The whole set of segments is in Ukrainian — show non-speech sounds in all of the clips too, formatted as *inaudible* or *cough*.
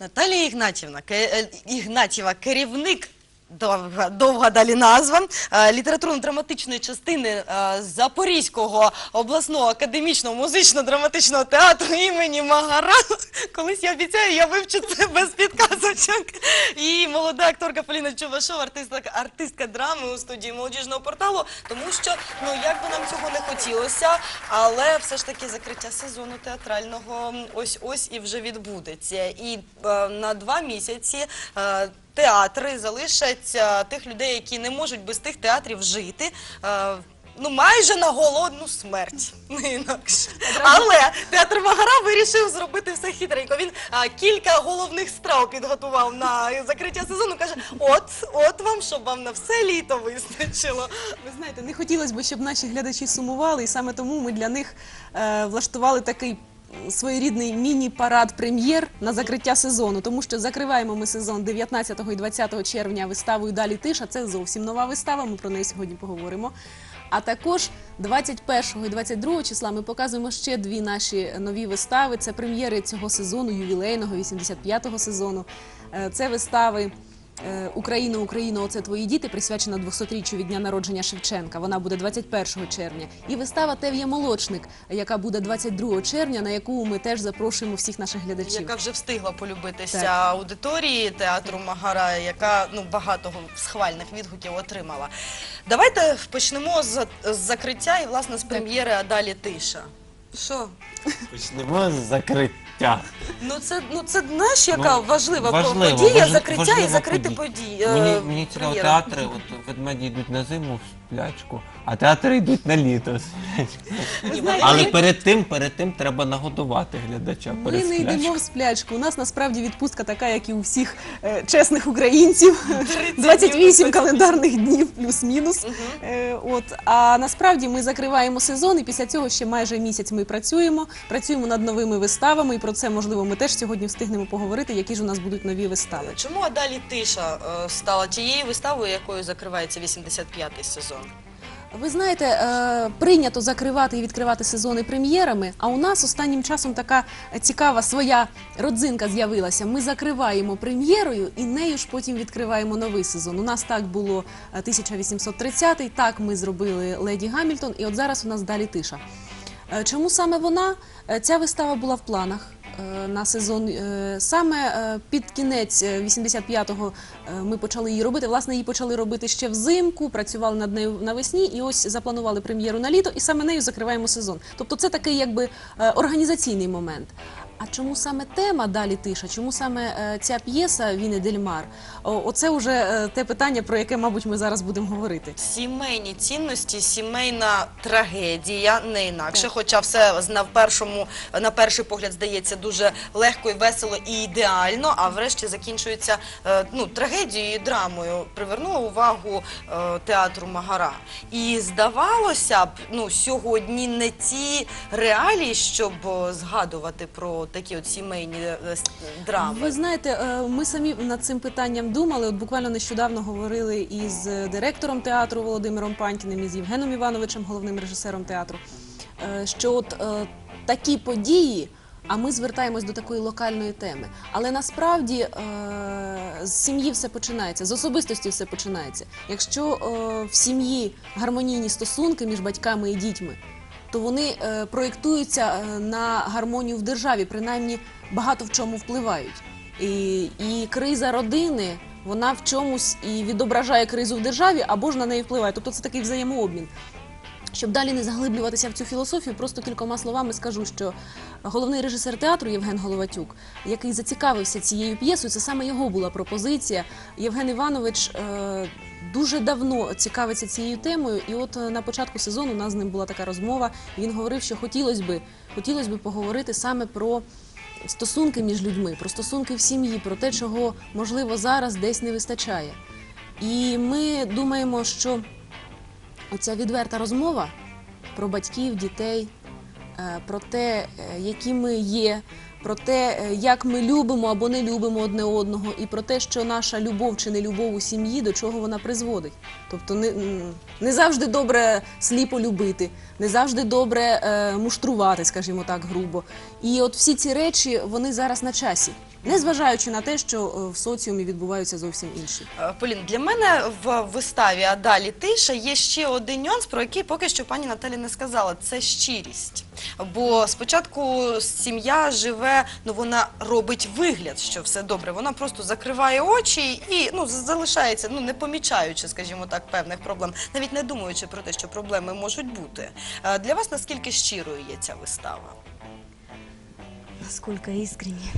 Наталія Ігнатівна, е, керівник. Довга, довга далі назва е, літературно-драматичної частини е, Запорізького обласного академічного музично-драматичного театру імені Магара. *laughs* Колись я обіцяю, я вивчу це без підказочок. І молода акторка Поліна Чувашова, артистка, артистка драми у студії молодіжного порталу. Тому що ну як би нам цього не хотілося, але все ж таки закриття сезону театрального ось ось і вже відбудеться. І е, на два місяці. е, Театри залишать е, тих людей, які не можуть без тих театрів жити. е, Ну, майже на голодну смерть, *laughs* не інакше. Але театр Магара вирішив зробити все хитренько. Він а, кілька головних страв підготував на закриття сезону. Каже: от, от вам, щоб вам на все літо вистачило. Ви знаєте, не хотілося б, щоб наші глядачі сумували, і саме тому ми для них е, влаштували такий своєрідний міні-парад прем'єр на закриття сезону, тому що закриваємо ми сезон 19 і 20 червня виставою Далі тиша. Це зовсім нова вистава. Ми про неї сьогодні поговоримо. А також 21 і 22 числа ми показуємо ще дві наші нові вистави. Це прем'єри цього сезону, ювілейного 85-го сезону. Е, Це вистави Україна, Україна, оце твої діти, присвячена 200-річчю від дня народження Шевченка. Вона буде 21 червня. І вистава Тев'є молочник, яка буде 22 червня, на яку ми теж запрошуємо всіх наших глядачів. Яка вже встигла полюбитися Так. аудиторії театру Магара, яка ну багато схвальних відгуків отримала. Давайте почнемо з, з закриття і власне з прем'єри, а далі тиша. Що? Почнемо з закриття. Ну це ну це знаєш, яка Ну, важлива важливо, подія, важ- закриття і закрити подія. події. Мені, е, мені цікаво, прем'єра. театри, от ведмеді йдуть на зиму в сплячку, а театри йдуть на літо знаєте, Але перед тим, перед тим треба нагодувати глядача Ми перед не йдемо в сплячку. У нас насправді відпустка така, як і у всіх е, чесних українців. 30 28 календарних днів плюс-мінус. Е, от а насправді ми закриваємо сезон, і після цього ще майже місяць ми працюємо. Працюємо над новими виставами, і про це можливо ми теж сьогодні встигнемо поговорити, які ж у нас будуть нові вистави. Чому а далі тиша е, стала тією виставою, якою закривається 85-й сезон? Ви знаєте, е, прийнято закривати і відкривати сезони прем'єрами. А у нас останнім часом така цікава своя родзинка з'явилася. Ми закриваємо прем'єрою і нею ж потім відкриваємо новий сезон. У нас так було е, 1830-й, так ми зробили Леді Гамільтон, і от зараз у нас далі тиша. Е, Чому саме вона? Е, Ця вистава була в планах е, на сезон. Е, Саме е, під кінець е, 85-го е, ми почали її робити. Власне, її почали робити ще взимку, працювали над нею навесні, і ось запланували прем'єру на літо, і саме нею закриваємо сезон. Тобто, це такий якби е, організаційний момент. А чому саме тема далі тиша? Чому саме е, ця п'єса Він і Дельмар? Оце вже е, те питання, про яке, мабуть, ми зараз будемо говорити. Сімейні цінності, сімейна трагедія, не інакше. Так. Хоча все на першому на перший погляд здається дуже легко і весело і ідеально, а врешті закінчується е, ну трагедією і драмою. Привернула увагу театру Магара. І здавалося б, ну сьогодні не ті реалії, щоб згадувати про такі от сімейні е, драми. Ви знаєте, е, ми самі над цим питанням думали. От буквально нещодавно говорили із е, директором театру Володимиром Панькіним, із Євгеном Івановичем, головним режисером театру. е, Що от е, такі події. А ми звертаємось до такої локальної теми. Але насправді е, з сім'ї все починається, з особистості все починається. Якщо е, в сім'ї гармонійні стосунки між батьками і дітьми, то вони е, проєктуються е, на гармонію в державі, принаймні багато в чому впливають. І, і криза родини вона в чомусь і відображає кризу в державі або ж на неї впливає. Тобто це такий взаємообмін. Щоб далі не заглиблюватися в цю філософію, просто кількома словами скажу, що головний режисер театру Євген Головатюк, який зацікавився цією п'єсою, це саме його була пропозиція. Євген Іванович е, дуже давно цікавиться цією темою, і от е, на початку сезону у нас з ним була така розмова. Він говорив, що хотілося би, хотілося би поговорити саме про стосунки між людьми, про стосунки в сім'ї, про те, чого можливо зараз десь не вистачає. І ми думаємо, що оця відверта розмова про батьків, дітей, про те, е, які ми є, про те, е, як ми любимо або не любимо одне одного, і про те, що наша любов чи не любов у сім'ї, до чого вона призводить. Тобто не, не завжди добре сліпо любити, не завжди добре е, муштрувати, скажімо так, грубо. І от всі ці речі вони зараз на часі. Незважаючи на те, що е, в соціумі відбуваються зовсім інші. Е, Полін, для мене в виставі А далі тиша є ще один нюанс, про який поки що пані Наталі не сказала. Це щирість. Бо спочатку сім'я живе, ну вона робить вигляд, що все добре. Вона просто закриває очі і ну залишається, ну не помічаючи, скажімо так, певних проблем, навіть не думаючи про те, що проблеми можуть бути. Е, Для вас наскільки щирою є ця вистава? Насколько искренне.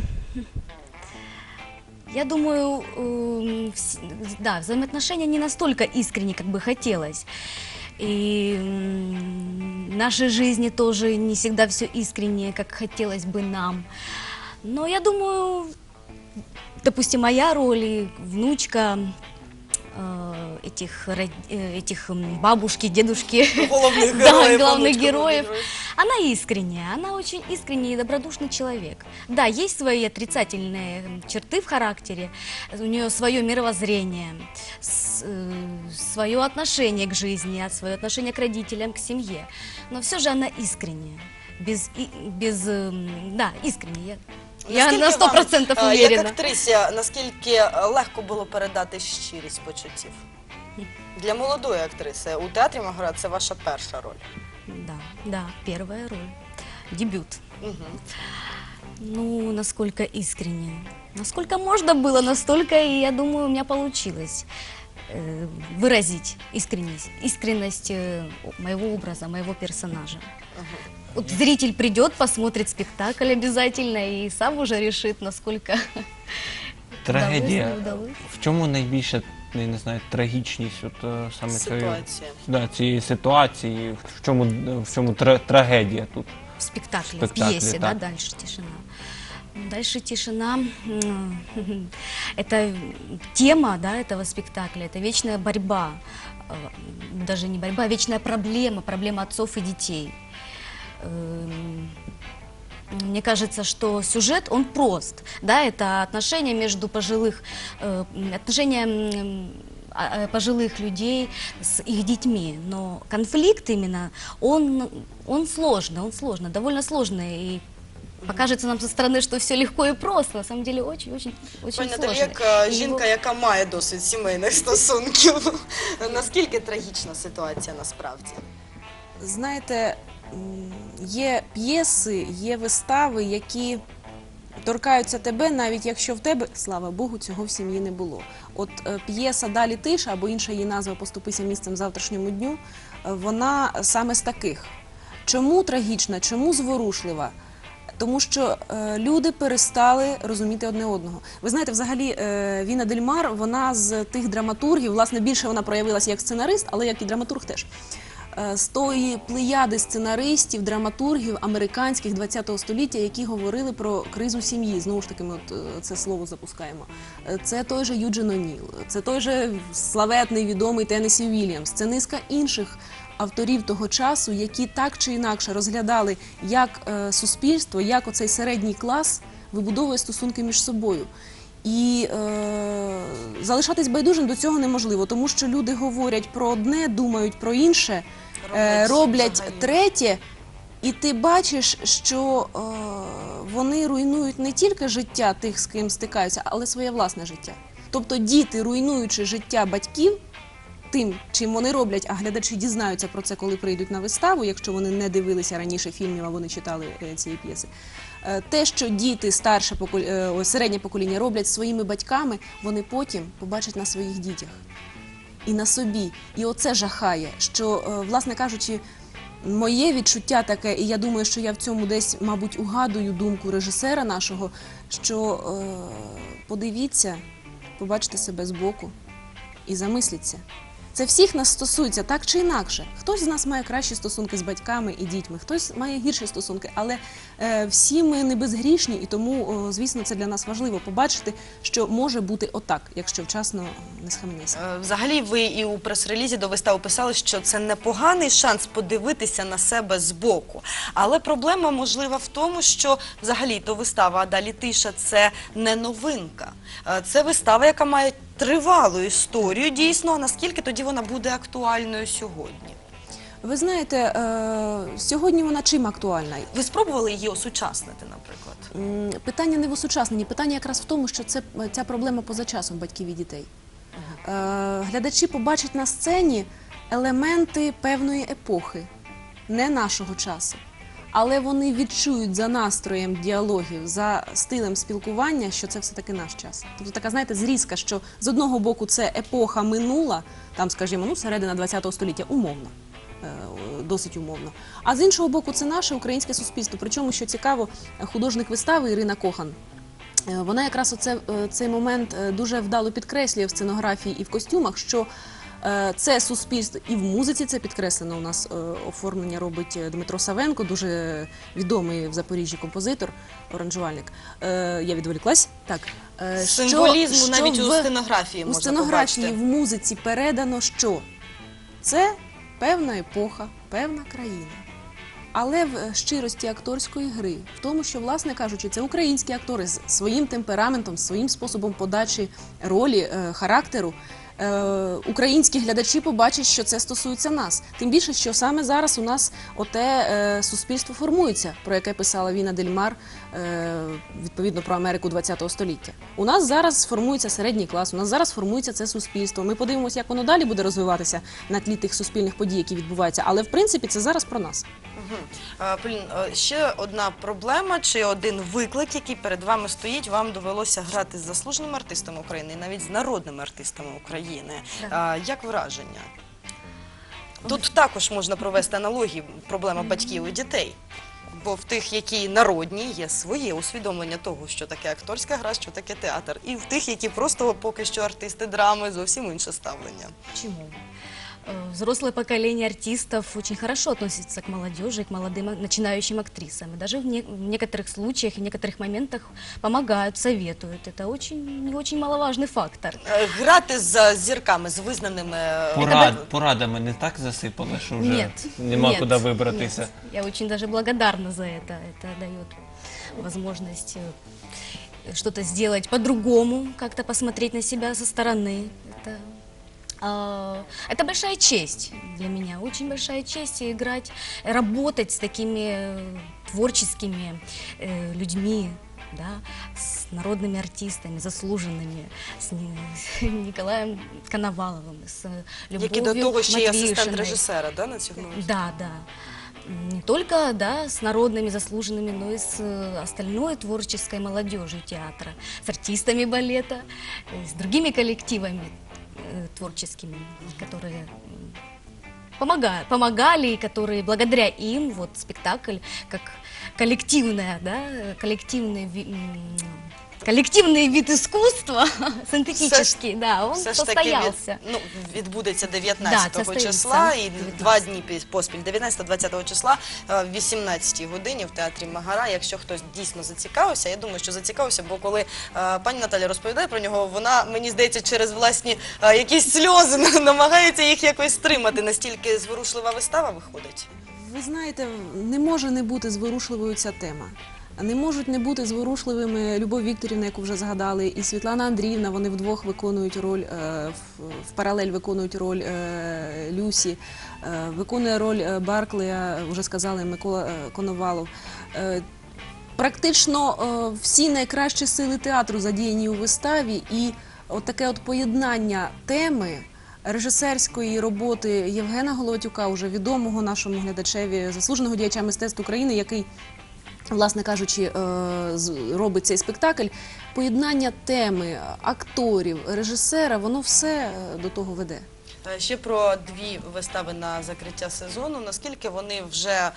Я думаю, вс- да, взаимоотношения не настолько искренни, как бы хотелось. И в нашей жизни тоже не всегда все искренне, как хотелось бы нам. Но я думаю, допустим, моя роль и внучка э, этих, род- э, этих м, бабушки, дедушки, *laughs* Головних Да, героїв, главных онучка, героев. головних Она искренняя, она очень искренний и добродушный человек. Да, есть свои отрицательные м, черты в характере, у нее свое мировоззрение, свое отношение к жизни, свое отношение к родителям, к семье. Но все же она искренняя. Без, и- без, м, да, искренне. Я, я Наскільки на сто вам, процентов е, Як уверена. актрися, наскільки е, легко було передати щирість почуттів? Для молодої актриси у театрі Магора це ваша перша роль. Да, да, первая роль. Дебют. Мгм. Ну, насколько искренне. Насколько можно было, настолько, и я думаю, у меня получилось э, выразить искренность, искренность э, моего образа, моего персонажа. Вот зритель придет, посмотрит спектакль обязательно и сам уже решит, насколько Трагедія. удалось, не удалось. В чому найбільша, я не знаю, трагічність от, е, саме цієї, Ситуація. да, цієї ситуації, в чому, в чому тра- трагедія тут? в спектакле, спектакле, в пьесе, да, да. дальше тишина. Дальше тишина. м, *laughs* Это тема, да, этого спектакля, это вечная борьба, э, даже не борьба, а вечная проблема, проблема отцов и детей. Эм, Мне кажется, что сюжет, он прост, да, это отношения между пожилых, э, м, отношения м, а, а, пожилых людей с их детьми, но конфликт именно, он, он сложный, он сложный, довольно сложный, и покажется нам со стороны, что все легко и просто, на самом деле очень-очень очень Пані Наталі, сложно. як е, И жінка, его- яка має досвід сімейних стосунків, *laughs* наскільки трагічна ситуація насправді? Знаєте, м, є п'єси, є вистави, які торкаються тебе, навіть якщо в тебе, слава Богу, цього в сім'ї не було. От е, п'єса Далі тиша або інша її назва Поступися місцем завтрашньому дню, е, вона саме з таких. Чому трагічна, чому зворушлива? Тому що е, люди перестали розуміти одне одного. Ви знаєте, взагалі е, Віна Дельмар, вона з тих драматургів, власне, більше вона проявилася як сценарист, але як і драматург теж. Е, з тої плеяди сценаристів, драматургів американських ХХ століття, які говорили про кризу сім'ї. Знову ж таки, ми от е, це слово запускаємо. Е, Це той же Юджин О'Ніл, це той же славетний відомий Теннесі Вільямс, це низка інших авторів того часу, які так чи інакше розглядали, як суспільство, як оцей середній клас вибудовує стосунки між собою. І е, залишатись байдужим до цього неможливо, тому що люди говорять про одне, думають про інше, Роблять роблять третє, і ти бачиш, що е, вони руйнують не тільки життя тих, з ким стикаються, але своє власне життя. Тобто діти, руйнуючи життя батьків, тим, чим вони роблять, а глядачі дізнаються про це, коли прийдуть на виставу, якщо вони не дивилися раніше фільмів, а вони читали е, цієї п'єси. Е, Те, що діти старше поколі... е, середнє покоління роблять своїми батьками, вони потім побачать на своїх дітях і на собі. І оце жахає, що, е, власне кажучи, моє відчуття таке, і я думаю, що я в цьому десь, мабуть, угадую думку режисера нашого, що е, подивіться, побачте себе збоку і замисліться. Це всіх нас стосується так чи інакше. Хтось з нас має кращі стосунки з батьками і дітьми, хтось має гірші стосунки, але е, всі ми не безгрішні, і тому, о, звісно, це для нас важливо побачити, що може бути отак, якщо вчасно не схаменеться. Е, Взагалі, ви і у прес-релізі до вистави писали, що це непоганий шанс подивитися на себе збоку. Але проблема можлива в тому, що взагалі то вистава «А далі тиша це не новинка. Е, Це вистава, яка має тривалу історію, дійсно. А наскільки тоді вона буде актуальною сьогодні? Ви знаєте, е, сьогодні вона чим актуальна? Ви спробували її осучаснити, наприклад? Питання не в осучасненні, питання якраз в тому, що це ця проблема поза часом батьків і дітей. Е, глядачі побачать на сцені елементи певної епохи, не нашого часу. Але вони відчують за настроєм діалогів, за стилем спілкування, що це все-таки наш час. Тобто така, знаєте, зрізка, що з одного боку це епоха минула, там, скажімо, ну, середина ХХ століття, умовно. е, Досить умовно. А з іншого боку, це наше українське суспільство. Причому, що цікаво, художник вистави Ірина Кохан. е, Вона якраз оце, е, цей момент дуже вдало підкреслює в сценографії і в костюмах, що це суспільство і в музиці це підкреслено. У нас е, оформлення робить е, Дмитро Савенко, дуже відомий в Запоріжжі композитор, оранжувальник. Е, Я відволіклась. Так. Е, що- Символізму що навіть у в- сценографії у сценографії побачити. в музиці передано, що це певна епоха, певна країна. Але в е, щирості акторської гри, в тому, що, власне кажучи, це українські актори з своїм темпераментом, своїм способом подачі ролі, е, характеру. Е, українські глядачі побачать, що це стосується нас. Тим більше, що саме зараз у нас оте е, суспільство формується, про яке писала Віна Дельмар е, відповідно про Америку ХХ століття. У нас зараз формується середній клас, у нас зараз формується це суспільство. Ми подивимося, як воно далі буде розвиватися на тлі тих суспільних подій, які відбуваються. Але в принципі це зараз про нас. Полін, е, ще одна проблема чи один виклик, який перед вами стоїть. Вам довелося грати з заслуженими артистами України і навіть з народними артистами України. Як враження? Тут також можна провести аналогії проблема батьків і дітей. Бо в тих, які народні, є своє усвідомлення того, що таке акторська гра, що таке театр. І в тих, які просто поки що артисти драми, зовсім інше ставлення. Почему? Э, Взрослое поколение артистов очень хорошо относится к молодежи, к молодым а- начинающим актрисам. И даже в, не- в некоторых случаях и некоторых моментах помогают, советуют. Это очень, не очень маловажный фактор. Е, Грати з зірками, з визнаними е, Порад, порадами не так засипали, що вже Нет, нема нет, куди вибратися. нет. Я очень даже благодарна за это. Это дает возможность э, что-то сделать по-другому, как-то посмотреть на себя со стороны. Это, а, это большая честь для меня, очень большая честь играть, работать с такими э, творческими э, людьми, да, с народными артистами, заслуженными, с Ни- *laughs* Николаем Коноваловым, с э, Які Любовью до того ще є асистент Матвіївшиною. режисера, да, на цьому? Да, да. М, Не только да, с народными заслуженными, но и с э, остальной творческой молодежью театра, с артистами балета, э, с другими коллективами э, творческими, которые м, помогают, помогали, и которые благодаря им вот спектакль как коллективная, да, э, коллективный вид искусства, *laughs* синтетический, да, он Все ж таки від, ну, відбудеться Да, 19 це числа і 19. два дні пі- поспіль, 19-20 числа е, в 18 годині в театрі Магара. Якщо хтось дійсно зацікавився, я думаю, що зацікавився, бо коли е, пані Наталя розповідає про нього, вона мені здається через власні е, якісь сльози *laughs* намагається їх якось стримати. Настільки зворушлива вистава виходить. Ви знаєте, не може не бути зворушливою ця тема. Не можуть не бути зворушливими Любов Вікторівна, яку вже згадали, і Світлана Андріївна. Вони вдвох виконують роль е, в, паралель виконують роль е, Люсі, е, виконує роль Барклея, вже сказали Микола Коновалов. Практично всі найкращі сили театру задіяні у виставі, і от таке от поєднання теми режисерської роботи Євгена Голотюка, уже відомого нашому глядачеві, заслуженого діяча мистецтв України, який, власне кажучи, е, робить цей спектакль. Поєднання теми, акторів, режисера, воно все е, до того веде. Е, Ще про дві вистави на закриття сезону. Наскільки вони вже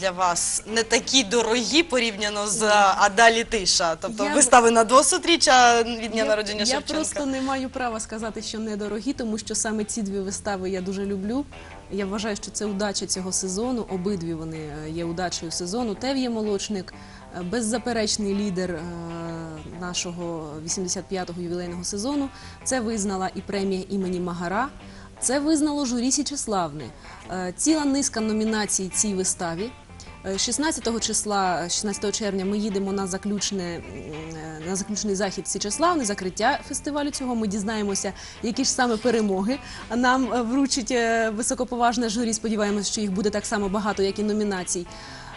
для вас не такі дорогі порівняно з Адалі Тиша? Тобто Я- вистави на 200-річчя від дня народження я Шевченка? просто не маю права сказати, що недорогі, тому що саме ці дві вистави я дуже люблю. Я вважаю, що це удача цього сезону. Обидві вони е, є удачею сезону. Тев'є молочник, е, беззаперечний лідер е, нашого 85-го ювілейного сезону. Це визнала і премія імені Магара. Це визнало журі Січеславни. Ціла низка номінацій цій виставі. Е, 16 числа, 16 червня, ми їдемо на заключне е, на заключний захід Січеславне, закриття фестивалю цього. Ми дізнаємося, які ж саме перемоги нам е, вручить е, високоповажне журі. Сподіваємося, що їх буде так само багато, як і номінацій.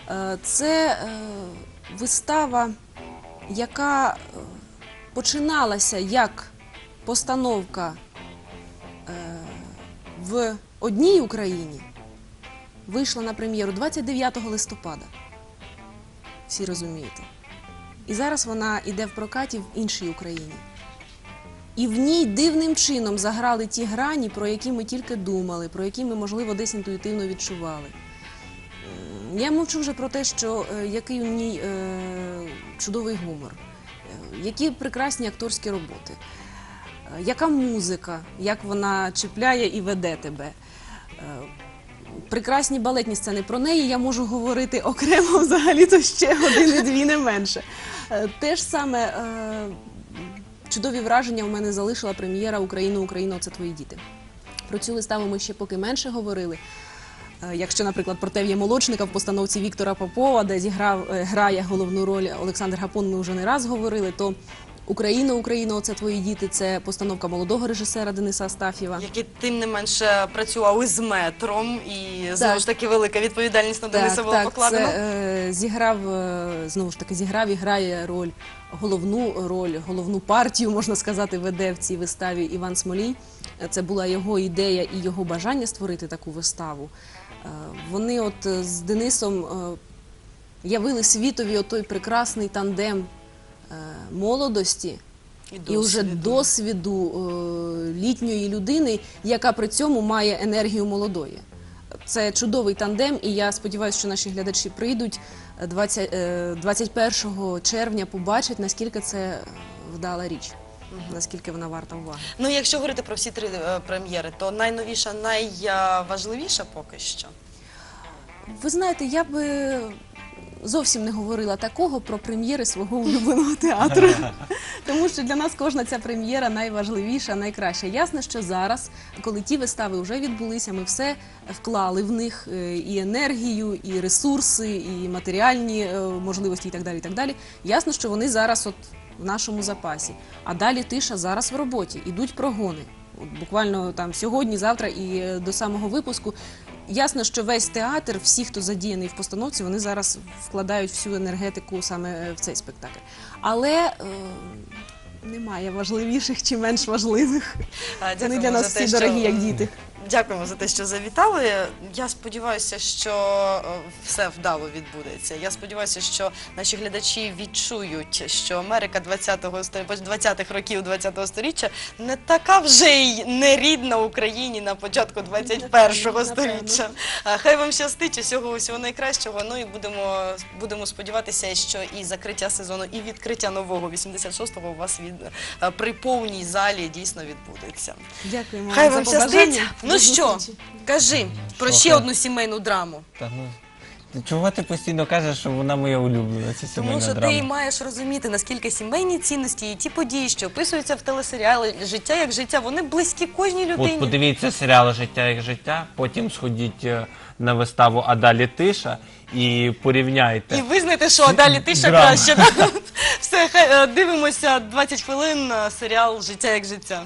Е, Це е, вистава, яка е, починалася як постановка е, в одній Україні, вийшла на прем'єру 29 листопада. Всі розумієте. І зараз вона йде в прокаті в іншій Україні. І в ній дивним чином заграли ті грані, про які ми тільки думали, про які ми, можливо, десь інтуїтивно відчували. Я мовчу вже про те, що е, який у ній е, чудовий гумор, е, які прекрасні акторські роботи, яка музика, як вона чіпляє і веде тебе. Прекрасні балетні сцени. Про неї я можу говорити окремо взагалі то ще години-дві не менше. Е, Те ж саме е, чудові враження у мене залишила прем'єра Україна, Україна, це твої діти. Про цю виставу ми ще поки менше говорили. Е, Якщо, наприклад, про Тев'я Молочника в постановці Віктора Попова, де зіграв грає головну роль Олександр Гапон, ми вже не раз говорили, то Україна, Україна, оце твої діти. Це постановка молодого режисера Дениса Астафєва. Який тим не менше працював із метром, і знову ж таки велика відповідальність на Дениса була покладена. Це, е, зіграв е, знову ж таки зіграв і грає роль головну роль, головну партію, можна сказати, веде в цій виставі Іван Смолій. Е, Це була його ідея і його бажання створити таку виставу. Вони от з Денисом явили світові отой прекрасний тандем молодості і вже досвіду е, літньої людини, яка при цьому має енергію молодої. Це чудовий тандем, і я сподіваюся, що наші глядачі прийдуть е, 20, е, 21 червня, побачать, наскільки це вдала річ, наскільки вона варта уваги. Ну, якщо говорити про всі три е, прем'єри, то найновіша, найважливіша поки що. Ви знаєте, я би зовсім не говорила такого про прем'єри свого улюбленого театру. *laughs* Тому що для нас кожна ця прем'єра найважливіша, найкраща. Ясно, що зараз, коли ті вистави вже відбулися, ми все вклали в них е, і енергію, і ресурси, і матеріальні е, можливості, і так далі. І так далі. Ясно, що вони зараз от в нашому запасі. А далі тиша зараз в роботі, ідуть прогони. От буквально там сьогодні, завтра і е, до самого випуску. Ясно, що весь театр, всі, хто задіяний в постановці, вони зараз вкладають всю енергетику саме е, в цей спектакль. Але е, немає важливіших чи менш важливих. Вони для нас всі дорогі, як діти. Дякуємо за те, що завітали. Я сподіваюся, що е, все вдало відбудеться. Я сподіваюся, що наші глядачі відчують, що Америка 20-го 20-х років 20-го сторіччя не така вже й нерідна Україні на початку 21-го сторіччя. Хай вам щастить усього усього найкращого. Ну і будемо, будемо сподіватися, що і закриття сезону, і відкриття нового 86-го у вас від е, при повній залі дійсно відбудеться. Дякуємо Хай вам щастить. побажання. Ну що, кажи про Що, ще одну сімейну драму. Та ну. Чого ти постійно кажеш, що вона моя улюблена, ця Тому сімейна що драма? ти маєш розуміти, наскільки сімейні цінності і ті події, що описуються в телесеріалі життя як життя, вони близькі кожній людині. От подивіться серіал Життя як життя, потім сходіть е, на виставу А далі тиша і порівняйте. І визнайте, що далі тиша Драма. краще. да? Все, хай е, дивимося 20 хвилин е, серіал Життя як життя.